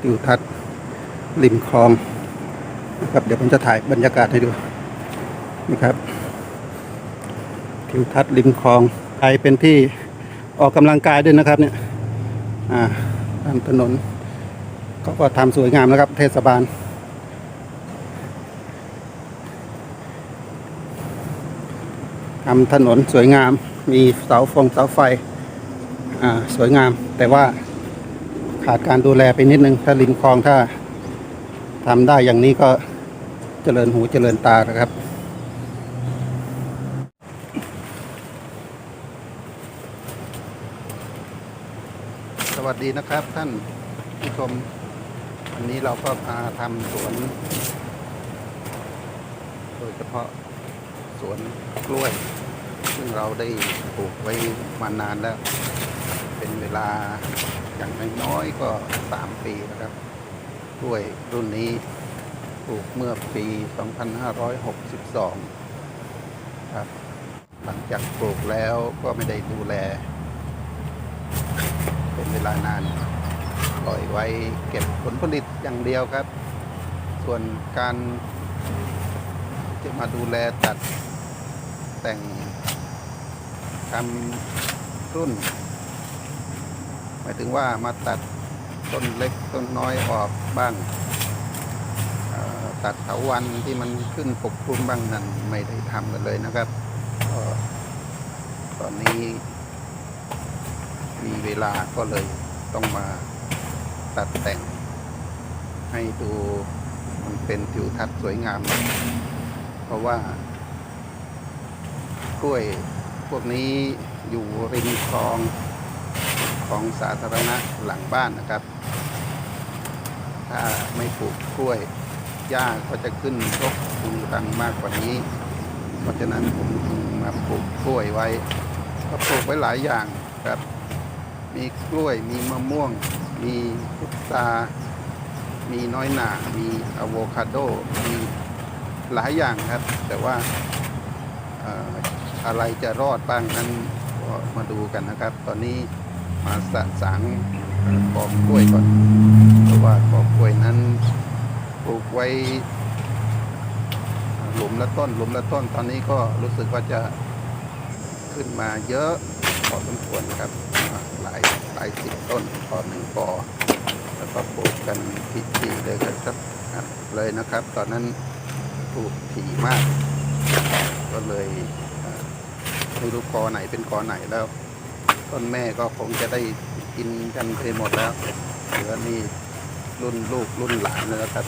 ทิวทัศน์ริมคลองนะครับเดี๋ยวผมจะถ่ายบรรยากาศให้ดูนะครับทิวทัศน์ริมคลองไปเป็นที่ออกกำลังกายด้วยนะครับเนี่ยอ่าตามถนนเขาก็ทำสวยงามนะครับ เทศบาลทำถนนสวยงาม มีเสาฟงเสาไฟอ่าสวยงามแต่ว่า ขาดการดูแลไปนิดนึง ถ้าริมคลองถ้าทำได้อย่างนี้ก็เจริญหูเจริญตานะครับสวัสดีนะครับท่านผู้ชมวันนี้เราก็มาทำสวน โดยเฉพาะสวนกล้วย ซึ่งเราได้ปลูกไว้มานานแล้ว เป็นเวลา อย่างน้อยก็สามปีนะครับกล้วยรุ่นนี้ปลูกเมื่อปี 2562 ครับ หลังจากปลูกแล้วก็ไม่ได้ดูแล เป็นเวลานาน ปล่อยไว้เก็บผลผลิตอย่างเดียวครับ ส่วนการจะมาดูแลตัดแต่งทำรุ่น มายถึงว่ามาตัดต้นเล็กต้นน้อยออกบ้างตัดเถาวันที่มันขึ้นปกคลุมบ้างนั่นไม่ได้ทำกันเลยนะครับตอนนี้มีเวลาก็เลยต้องมาตัดแต่ง ให้ดูมันเป็นทิวทัศน์สวยงาม เพราะว่ากล้วยพวกนี้อยู่ริมคลอง ของสาธารณะหลังบ้านนะครับ ถ้าไม่ปลูกกล้วยหญ้าก็จะขึ้นรกรุงรังมากกว่านี้ เพราะฉะนั้นผมจึงมาปลูกกล้วยไว้ ก็ปลูกไว้หลายอย่างครับ มีกล้วยมีมะม่วง มีพุทรามีน้อยหนามีอะโวคาโด มีหลายอย่างครับ แต่ว่าอะไรจะรอดบ้างนั้นมาดูกันนะครับ ตอนนี้ มาสะสางเอ่อกอกกล้วยก่อนเพราะว่ากอกกล้วยนั้นปลูกไว้หลุมละต้นหลุมละต้นตอนนี้ก็รู้สึกว่าจะขึ้นมาเยอะพอสมควรครับหลายหลายสิบต้นต่อหนึ่งกอแล้วก็ปลูกกันถี่ๆเลยครับเลยนะครับ ตอนนั้นปลูกถี่มาก ก็เลยไม่รู้กอไหนเป็นกอไหนแล้ว ต้นแม่ก็คงจะได้กินกันไปหมดแล้วเหลือนี่รุ่นลูกรุ่นหลานแล้วครับ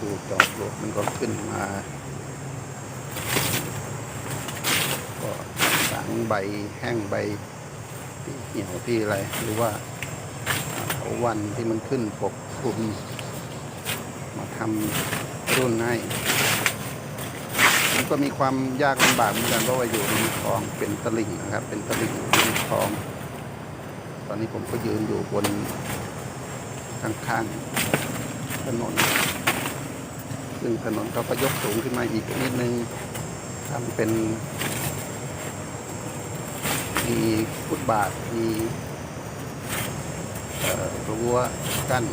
ดูจอกลูกมันก็ขึ้นมา ก็สางใบแห้งใบที่เหี่ยวที่อะไรหรือว่าวันที่มันขึ้นปกคลุมมาทำรุ่นให้มัน ก็มีความยากลำบากเหมือนกันเพราะว่าอยู่ในคลองเป็นตลิ่งนะครับ เป็นตลิ่งในคลอง ตอนนี้ผมก็ยืนอยู่บนข้างๆถนน ซึ่งถนนเขาก็ยกสูงขึ้นมาอีกนิดนึงทำเป็น มีฟุตบาทมีเอ่อรั้วกั้น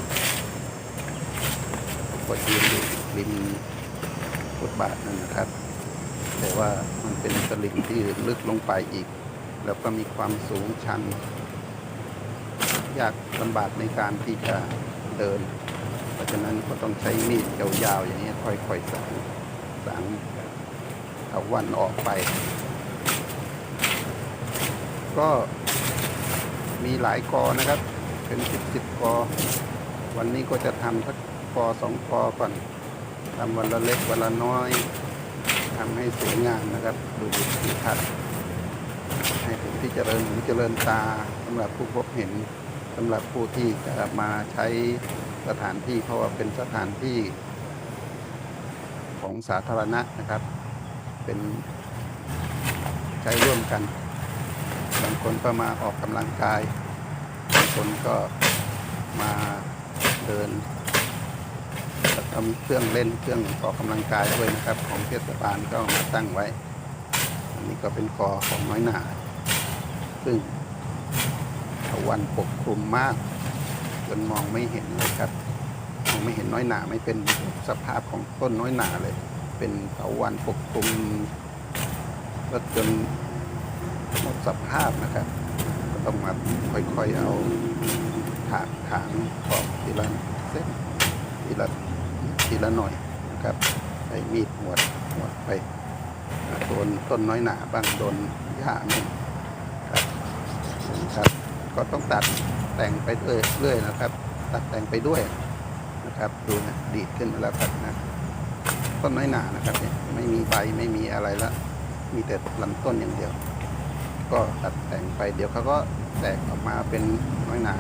ก็ยืนอยู่ริมฟุตบาทนั่นนะครับ แต่ว่ามันเป็นตลิ่งที่ลึกลงไปอีก แล้วก็มีความสูงชัน ยากลำบากในการที่จะเดิน เพราะฉะนั้นก็ต้องใช้มีดยาวๆอย่างนี้ค่อยๆสางสางเอาวันออกไป ก็มีหลายกอนะครับ เป็นสิบสิบกอ วันนี้ก็จะทำสักกอสองกอก่อนทำวันละเล็กวันละน้อย ทำให้สวยงามนะครับดูทิวทัศน์ให้เป็นที่เจริญหูเจริญตาสำหรับผู้พบเห็นสำหรับผู้ที่จะมาใช้สถานที่เพราะว่าเป็นสถานที่ของสาธารณะนะครับ เป็นใช้ร่วมกันบางคนก็มาออกกำลังกายบางคนก็มาเดิน ก็มีเครื่องเล่นเครื่องออกกำลังกายด้วยนะครับ ของเทศบาลก็มาตั้งไว้ อันนี้ก็เป็นกอของน้อยหนาซึ่งตะวันปกคลุมมากจนมองไม่เห็นเลยครับมองไม่เห็นน้อยหนาไม่เป็นสภาพของต้นน้อยหนาเลย เป็นเถาวันปกคลุมแล้วจนหมดสภาพนะครับ ก็ต้องมาค่อยๆเอาถากถางออกทีละเส้นทีละ ทีละหน่อยนะครับใช้มีดหวดหวดไปโดนต้นน้อยหนาบ้างโดนหญ้าบ้างครับครับก็ต้องตัดแต่งไปเรื่อยๆนะครับ ตัดแต่งไปด้วยนะครับ ดูนะดีดขึ้นแล้วครับนะต้นน้อยหนานะครับเนี่ยไม่มีใบไม่มีอะไรละ มีแต่ลำต้นอย่างเดียว ก็ตัดแต่งไปเดี๋ยวเขาก็แตกออกมาเป็นน้อยหนา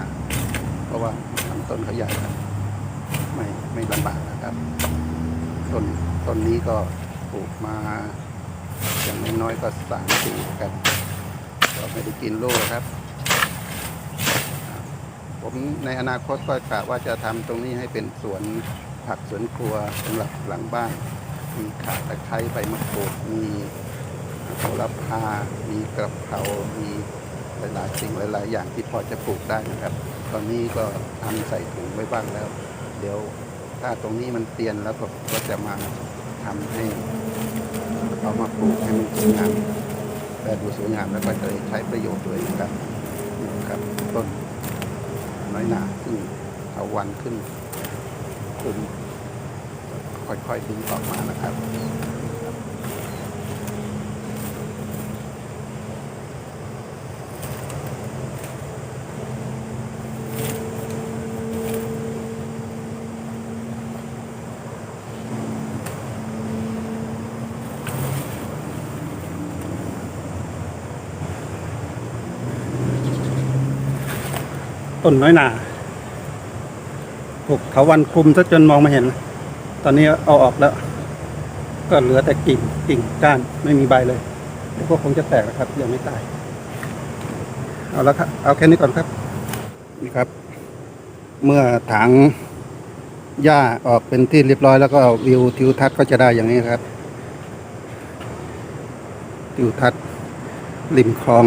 เพราะว่าลำต้นเขาใหญ่ครับ ไม่ไม่ลำบากนะครับต้นต้นนี้ก็ปลูกมา อย่างน้อยๆก็สามปีกันก็ไม่ได้กินโลูกครับ ผมในอนาคตก็กะว่าจะทำตรงนี้ให้เป็นสวนผักสวนครัวสำหรับหลังบ้าน มีข่าตะไคร้ใบมะกรูดมีโหระพา มีกระเพรา มีหลายๆสิ่งหลาย ๆ อย่างที่พอจะปลูกได้นะครับ ตอนนี้ก็ทำใส่ถุงไว้บ้างแล้ว เดี๋ยวถ้าตรงนี้มันเตียนแล้วก็ก็จะมาทำให้เอามาปลูกให้มันสวยงามแต่ดูสวยงามแล้วก็จะใช้ประโยชน์ด้วยนะครับนี่ครับต้นน้อยหนาซึ่งเอาวันขึ้นคุมค่อยๆดึงออกมานะครับ ต้นน้อยหนาปลูกเถาวันคลุมซะจนมองไม่เห็น ตอนนี้เอาออกแล้ว ก็เหลือแต่กิ่งกิ่งก้านไม่มีใบเลยเดี๋ยวก็คงจะแตกนะครับยังไม่ตาย เอาละครับเอาแค่นี้ก่อนครับ นี่ครับ เมื่อถังหญ้าออกเป็นที่เรียบร้อยแล้วก็วิวทิวทัศน์ก็จะได้อย่างนี้ครับ ทิวทัศน์ริมคลอง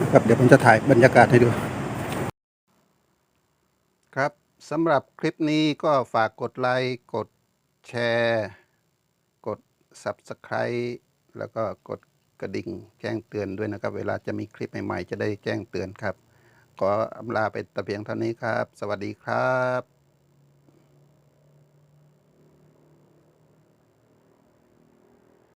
นะครับเดี๋ยวผมจะถ่ายบรรยากาศให้ดู สำหรับคลิปนี้ก็ฝากกดไลค์ กดแชร์ กด Subscribe แล้วก็กดกระดิ่งแจ้งเตือนด้วยนะครับ เวลาจะมีคลิปใหม่ๆ จะได้แจ้งเตือนครับ ขออำลาไปตะเพียงเท่านี้ครับ สวัสดีครับ